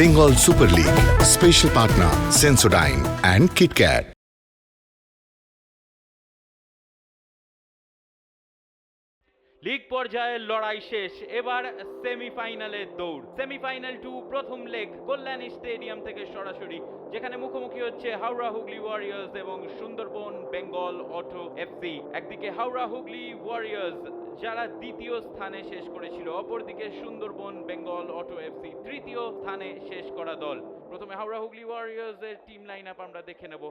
Bengal Super League. Special partner, Sensodyne and KitKat. League পর্যায়ের লড়াই শেষ, এবার সেমিফাইনালের দৌড় সেমিফাইনাল টু প্রথম লেগ কল্যাণী স্টেডিয়াম থেকে সরাসরি, যেখানে মুখোমুখি হচ্ছে হাওড়া হুগলি ওয়ারিয়ার্স এবং সুন্দরবন, বেঙ্গল, অটো, এফসি একদিকে হাওড়া হুগলি ওয়ারিয়ার্স যারা দ্বিতীয় স্থানে শেষ করেছিল। অপরদিকে সুন্দরবন, বেঙ্গল, অটো এফসি তৃতীয় স্থানে শেষ করা দল। প্রথমে হাওড়া হুগলি ওয়ারিয়ার্স এর টিম লাইন আপ আমরা দেখে নেব।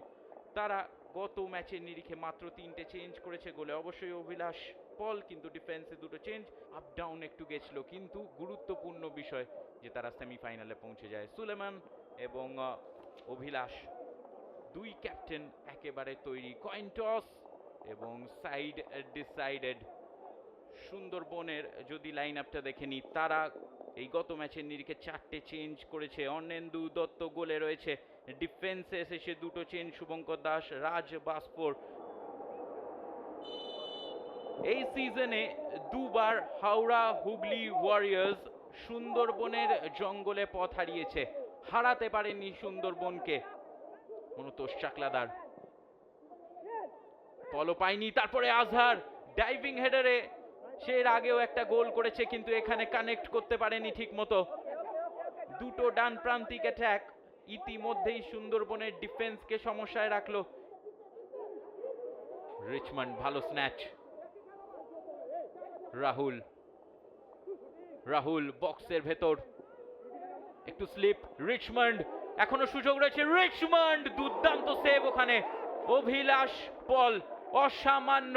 তারা গত ম্যাচের নিরিখে মাত্র তিনটে চেঞ্জ করেছে গোলে। অবশ্যই অভিলাষ পল কিন্তু ডিফেন্সে দুটো চেঞ্জ আপ ডাউন একটু গেছিল। কিন্তু গুরুত্বপূর্ণ বিষয় যে তারা সেমিফাইনালে পৌঁছে যায়। সুলেমান এবং অভিলাষ দুই ক্যাপ্টেন একেবারে তৈরি। কয়েন টস এবং সাইড ডিসাইডেড সুন্দরবনের যদি লাইন আপটা দেখে নিই তারা এই গত ম্যাচের নিরিখে চারটে চেঞ্জ করেছে। অর্ণেন্দু দত্ত গোলে রয়েছে। ডিফেন্সে এসেছে দুটো চেঞ্জ শুভঙ্কর দাস, রাজ বাসপুর। এই সিজনে দুবার হাওড়া হুগলি ওয়ারিয়ার্স সুন্দরবনের জঙ্গলে পথ হারিয়েছে। হারাতে পারেনি সুন্দরবনকে। মনোতোষ চাকলাদার। বলও পায়নি, তারপরে আজহার। ডাইভিং হেডারে সে এর আগেও একটা গোল করেছে, কিন্তু এখানে কানেক্ট করতে পারেনি ঠিক মতো দুটো ডান প্রান্তিক অ্যাট্যাক ইতিমধ্যেই সুন্দরবনের ডিফেন্সকে সমস্যায় রাখল। রিচমন্ড ভালো স্ন্যাচ রাহুল। রাহুল বক্সের ভেতর। একটু স্লিপ রিচমন্ড এখনও সুযোগ রয়েছে। রিচমন্ড দুর্দান্ত সেভ ওখানে। অভিলাষ পল অসামান্য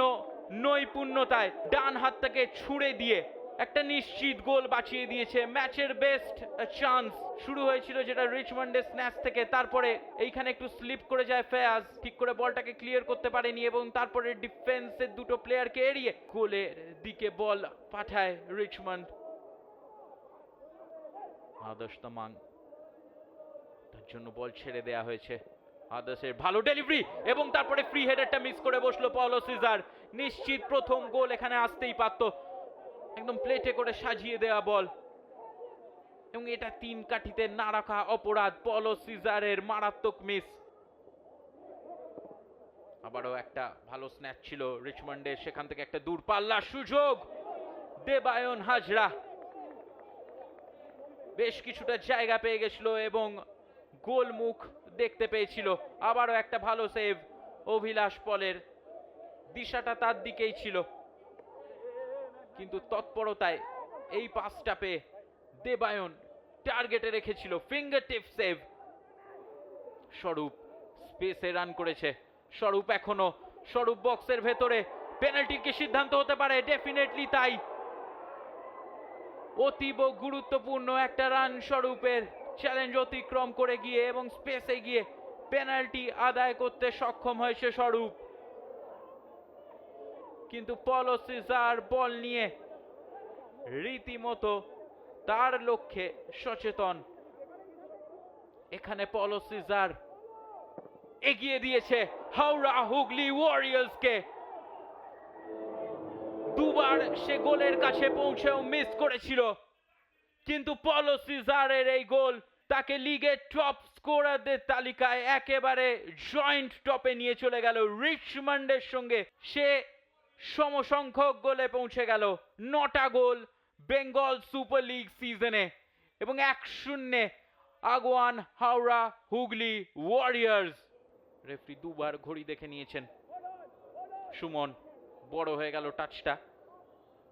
নৈপুণ্যতায় ডান হাত থেকে ছুড়ে দিয়ে একটা নিশ্চিত গোল বাঁচিয়ে দিয়েছে। ম্যাচের বেস্ট চান্স শুরু হয়েছিল যেটা রিচমন্ডের স্ন্যাচ থেকে। তারপরে এইখানে একটু স্লিপ করে যায় ফেয়াজ ঠিক করে বলটাকে ক্লিয়ার করতে পারেনি এবং তারপরে ডিফেন্সের দুটো প্লেয়ারকে এড়িয়ে গোলের দিকে বল পাঠায় রিচমন্ড আদর্শ তার জন্য বল ছেড়ে দেয়া হয়েছে। ভালো ডেলিভারি এবং তারপরে ফ্রি হেডারটা মিস করে বসল পাওলো সিজার। নিশ্চিত প্রথম গোল এখানে আসতেই একদম প্লেটে করে সাজিয়ে দেওয়া বল। এবং এটা তিন কাঠিতে না রাখা অপরাধ পলো সিজারের মারাত্মক মিস আবারও একটা ভালো স্ন্যাচ ছিল রিচমন্ডের, সেখান থেকে একটা দূর পাল্লা, সুযোগ। দেবায়ন হাজরা। বেশ কিছুটা জায়গা পেয়ে গেছিল এবং গোল মুখ দেখতে পেয়েছিল। আবারও একটা ভালো সেভ অভিলাষ পলের। দিশাটা তার দিকেই ছিল। কিন্তু তৎপরতায় এই পাসটা পেয়ে দেবায়ন টার্গেটে রেখেছিল। ফিঙ্গার টিপ সেভ স্বরূপ স্পেসে রান করেছে। স্বরূপ এখনও, স্বরূপ বক্সের ভেতরে। পেনাল্টির কি সিদ্ধান্ত হতে পারে? ডেফিনেটলি তাই। অতীব গুরুত্বপূর্ণ একটা রান স্বরূপের। চ্যালেঞ্জ অতিক্রম করে গিয়ে এবং স্পেসে গিয়ে পেনাল্টি আদায় করতে সক্ষম হয়েছে স্বরূপ। কিন্তু পলো সিজার বল নিয়ে রীতিমতো তার লক্ষ্যে সচেতন। এখানে পলো সিজার এগিয়ে দিয়েছে হাওড়া হুগলি ওয়ারিয়ার্সকে দুবার সে গোলের কাছে পৌঁছেও মিস করেছিল। কিন্তু পলো সিজারের এই গোল তাকে লিগের টপ স্কোরারদের তালিকায় একেবারে জয়েন্ট টপে নিয়ে চলে গেল। রিচমন্ডের সঙ্গে সে সমসংখ্যক গোলে পৌঁছে গেল। নটা গোল বেঙ্গল সুপার লিগ সিজনে এবং এক শূন্যে আগুয়ান, হাওড়া, হুগলি, ওয়ারিয়ার্স। রেফরি দুবার ঘড়ি দেখে নিয়েছেন। সুমন, বড় হয়ে গেল টাচটা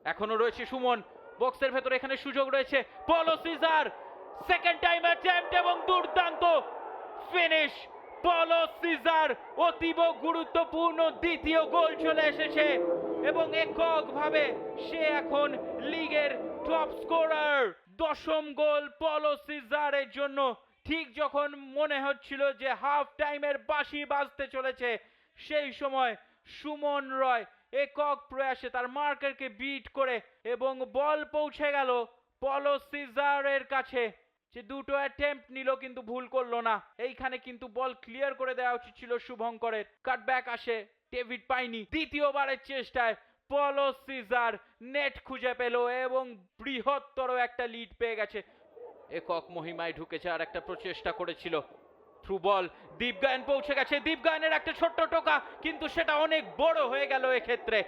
এখনও রয়েছে সুমন বক্সের ভেতরে এখানে সুযোগ রয়েছে। পলো সিজার সেকেন্ড টাইম অ্যাটেম্পট এবং দুর্দান্ত ফিনিশ পলো সিজার অতীব গুরুত্বপূর্ণ দ্বিতীয় গোল চলে এসেছে এবং এককভাবে সে এখন লিগের টপ স্কোরার দশম গোল পলো সিজারের জন্য। ঠিক যখন মনে হচ্ছিল যে হাফ টাইমের বাঁশি বাজতে চলেছে, সেই সময় সুমন রয় একক প্রয়াসে তার মার্কারকে বিট করে এবং বল পৌঁছে গেল পলো সিজারের কাছে। সে দুটো অ্যাটেম্প্ট নিল কিন্তু ভুল করল না। এইখানে কিন্তু বল ক্লিয়ার করে দেওয়া উচিত ছিল শুভঙ্করের। কাটব্যাক আসে, ডেভিড পাইনি। দ্বিতীয়বারের চেষ্টায় পলো সিজার নেট খুঁজে পেল এবং বৃহত্তর একটা লিড পেয়ে গেছে। একক মহিমায় ঢুকেছে আর একটা প্রচেষ্টা করেছিল। Through ball. দীপগায়ন পৌঁছে গেছে। দীপগায়নের একটা ছোট্ট টোকা, কিন্তু সেটা অনেক বড় হয়ে গেল এক্ষেত্রে।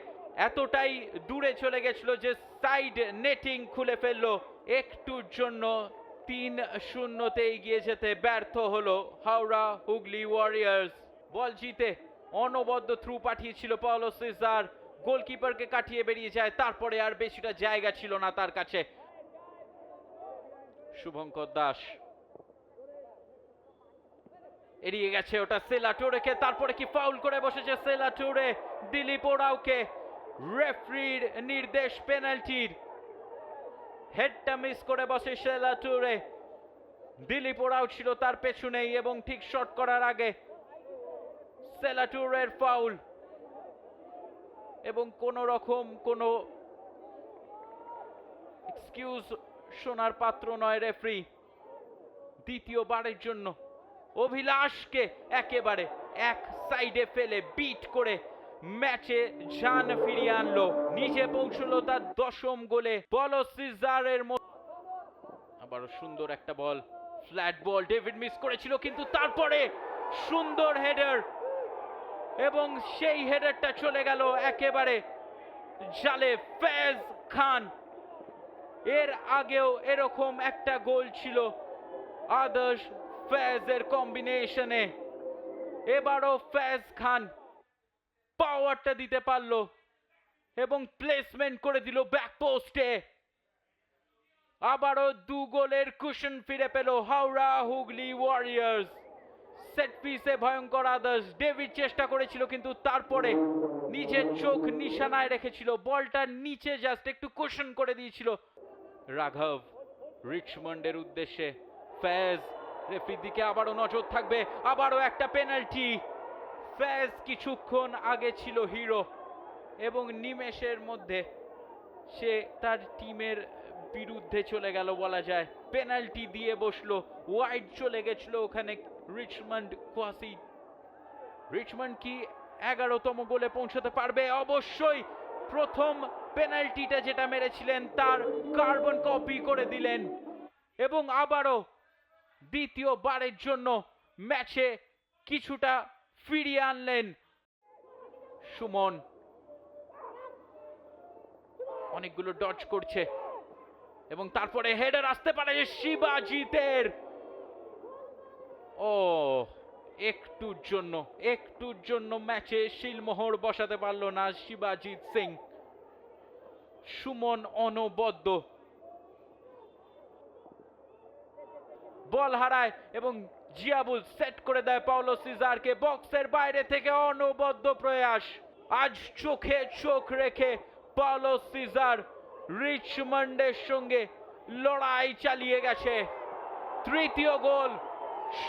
এতটাই দূরে চলে গেছিল যে সাইড নেটিং খুলে ফেলল। একটুর জন্য তিন শূন্যতে এগিয়ে যেতে ব্যর্থ হলো হাওড়া হুগলি ওয়ারিয়ার্স বল জিতে অনবদ্য থ্রু পাঠিয়েছিল পাওলো সিজার। গোলকিপারকে কাটিয়ে বেরিয়ে যায়, তারপরে আর বেশিটা জায়গা ছিল না তার কাছে। শুভঙ্কর দাস এড়িয়ে গেছে ওটা সেলা টোরেকে, তারপরে কি ফাউল করে বসেছে সেলা টোরে? দিলীপ ওরাওকে রেফরির নির্দেশ পেনাল্টির হেডটা মিস করে বসে সেলা টোরে। দিলীপ ওরাও ছিল তার পেছনেই এবং ঠিক শট করার আগে সেলা টুরের ফাউল এবং কোন রকম কোনো এক্সকিউজ শোনার পাত্র নয় রেফরি দ্বিতীয়বারের জন্য। অভিলাষকে একেবারে এক সাইডে ফেলে বিট করে ম্যাচে জান ফিরিয়ে আনলো। নিজে পৌঁছলো তার দশম গোলে। বল সিজারের আবারও সুন্দর একটা ball. Flat ball David miss করেছিল, কিন্তু তারপরে সুন্দর হেডার। এবং সেই হেডারটা চলে গেল একেবারে জালে ফেজ খান। এর আগেও এরকম একটা গোল ছিল। আদর্শ ফেজের কম্বিনেশনে এবারও ফেজ খান পাওয়ারটা দিতে পারল এবং প্লেসমেন্ট করে দিল ব্যাক পোস্টে আবারও দু গোলের কুশন ফিরে পেল হাওড়া হুগলি ওয়ারিয়ার্স সেট পিসে ভয়ঙ্কর আদার্স ডেভিড চেষ্টা করেছিল কিন্তু তারপরে নিজের চোখ নিশানায় রেখেছিল। বলটা নিচে জাস্ট একটু কুশন করে দিয়েছিল। রাঘব, রিচমন্ডের উদ্দেশ্যে ফ্যাজ রেফরির দিকে আবারও নজর থাকবে, আবারও একটা পেনাল্টি। ফ্যাজ কিছুক্ষণ আগে ছিল হিরো এবং নিমেষের মধ্যে সে তার টিমের বিরুদ্ধে চলে গেল বলা যায়। পেনাল্টি দিয়ে বসল, ওয়াইড চলে গেছিল ওখানে রিচমন্ড কোয়াসি। রিচমন্ড কি এগারোতম গোলে পৌঁছতে পারবে? অবশ্যই প্রথম পেনাল্টিটা যেটা মেরেছিলেন তার কার্বন কপি করে দিলেন এবং আবারও দ্বিতীয়বারের জন্য ম্যাচে কিছুটা ফিরিয়ে আনলেন সুমন। অনেকগুলো ডচ করছে এবং তারপরে হেডার আসতে পারে যে শিবাজিতের। ও, একটুর জন্য একটুর জন্য ম্যাচে শিলমোহর বসাতে পারল না শিবাজিৎ সিং। সুমন অনবদ্য। বল হারায় এবং জিয়াবুল সেট করে দেয় পাওলো সিজারকে। বক্সের বাইরে থেকে অনবদ্য প্রয়াস। আজ চোখে চোখ রেখে পাওলো সিজার রিচমন্ডের সঙ্গে লড়াই চালিয়ে গেছে। তৃতীয় গোল,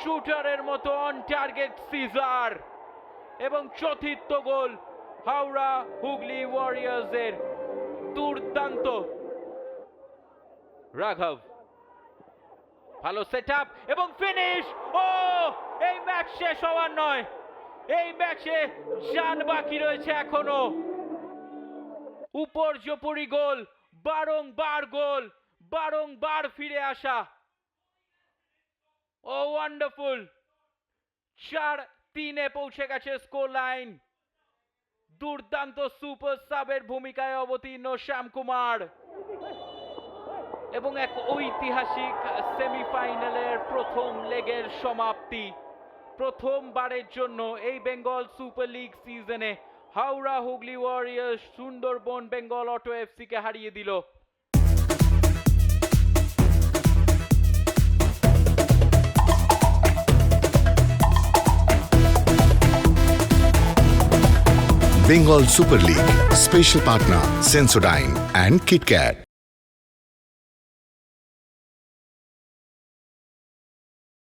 শুটারের মতো অন টার্গেট সিজার। এবং চতুর্থ গোল, হাওড়া হুগলি ওয়ারিয়ার্সের দুর্দান্ত। রাঘব। ভালো সেট এবং ফিনিশ ও, এই ম্যাচ শেষ হওয়ার নয়। এই ম্যাচে জান বাকি রয়েছে এখনও। উপর্যপরি গোল, বারংবার গোল, বারংবার ফিরে আসা। ও ওয়ান্ডারফুল চার তিনে পৌঁছে গেছে স্কোর লাইন দুর্দান্ত সুপার সাবের ভূমিকায় অবতীর্ণ শ্যামকুমার এবং এক ঐতিহাসিক সেমিফাইনালের প্রথম লেগের সমাপ্তি প্রথমবারের জন্য এই বেঙ্গল সুপার লিগ সিজনে Howrah Hooghly warriors Sundarban Bengal auto এফসিকে হারিয়ে দিল Bengal Super League. Special partner Sensodyne and KitKat.